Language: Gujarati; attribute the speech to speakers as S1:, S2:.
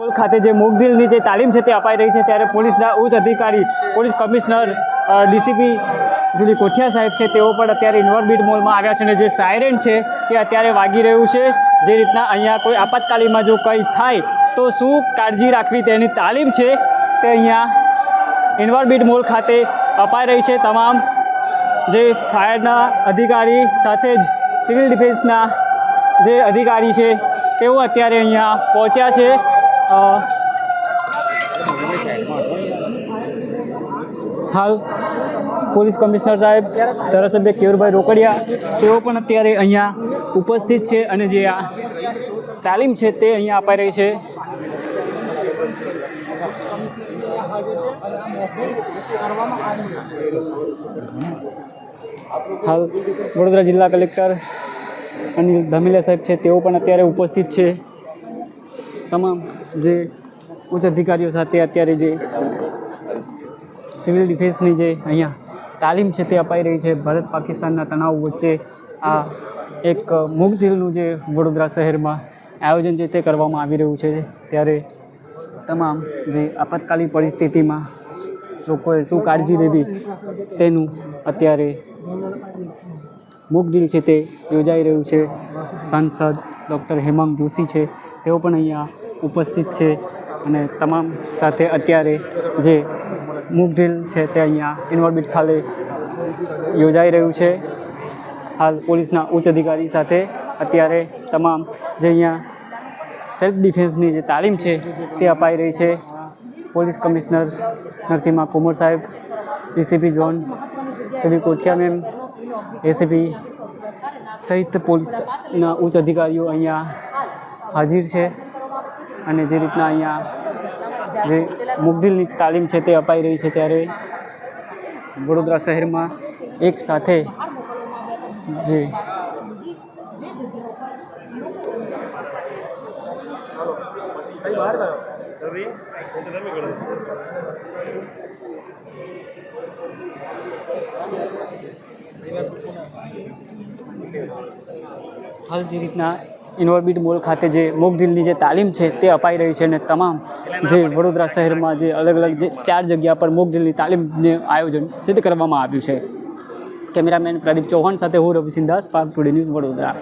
S1: સ્કૂલ ખાતે જે મોકડ્રીલની જે તાલીમ છે તે અપાઈ રહી છે, ત્યારે પોલીસના ઉચ્ચ અધિકારી, police commissioner DCP Julie Kothiya સાહેબ છે, તેઓ પણ અત્યારે ઇન્વરબીટ મોલમાં આવ્યા છે અને જે સાયરેન છે તે અત્યારે વાગી રહ્યું છે. જે રીતના અહીંયા કોઈ આપાતકાલીનમાં જો કંઈ થાય તો શું કાળજી રાખવી તેની તાલીમ છે તે અહીંયા ઇન્વરબીટ મોલ ખાતે અપાઈ રહી છે. તમામ જે ફાયરના અધિકારી સાથે જ સિવિલ ડિફેન્સના જે અધિકારી છે તેઓ અત્યારે અહીંયા પહોંચ્યા છે. હાલ, પોલીસ કમિશનર સાહેબ, ધારાસભ્ય કેયુરભાઈ રોકડિયા, તેઓ પણ અત્યારે અહીંયા ઉપસ્થિત છે અને જે આ તાલીમ છે તે અહીંયા અપાઈ રહી છે. હાલ, વડોદરા જિલ્લા કલેક્ટર અનિલ ધમીલા સાહેબ છે, તેઓ પણ અત્યારે ઉપસ્થિત છે. તમામ જે ઉચ્ચ અધિકારીઓ સાથે અત્યારે જે સિવિલ ડિફેન્સની જે અહીંયા તાલીમ છે તે અપાઈ રહી છે, ભારત પાકિસ્તાનના તણાવ વચ્ચે આ એક મૂક જે વડોદરા શહેરમાં આયોજન છે તે કરવામાં આવી રહ્યું છે. ત્યારે તમામ જે આપાતકાલીન પરિસ્થિતિમાં લોકોએ શું કાળજી લેવી તેનું અત્યારે મૂક છે તે યોજાઈ રહ્યું છે. સાંસદ ડૉક્ટર હેમાંગ જોશી છે. તેઓ પણ અહીંયા ઉપસ્થિત છે અને તમામ સાથે અત્યારે જે મૂક ડ્રીલ છે તે અહીંયા ઇન્વોર્બિટ ખાતે યોજાઈ રહ્યું છે. હાલ પોલીસના ઉચ્ચ અધિકારી સાથે અત્યારે તમામ જે અહીંયા સેલ્ફ ડિફેન્સની જે તાલીમ છે તે અપાઈ રહી છે. પોલીસ કમિશનર નરસિંહા કુમર સાહેબ ડીસીપી ઝોન જુદી કોઠિયા મેમ એસીપી સહિત પોલીસના ઉચ્ચ અધિકારીઓ અહીંયા હાજર છે. અને જે રીતના અહીંયા જે મુગદિલની તાલીમ છે તે અપાઈ રહી છે ત્યારે વડોદરા શહેરમાં એક સાથે જે હાલ જે રીતના ઇન્વોર્બિટ મોલ ખાતે જે મોકડ્રીલની જે તાલીમ છે તે અપાઈ રહી છે અને તમામ જે વડોદરા શહેરમાં જે અલગ અલગ જે ચાર જગ્યા પર મોકડ્રીલની તાલીમને આયોજન છે તે કરવામાં આવ્યું છે. કેમેરામેન પ્રદીપ ચૌહાણ સાથે હું Ravi Sindhas, park today news Vadodara.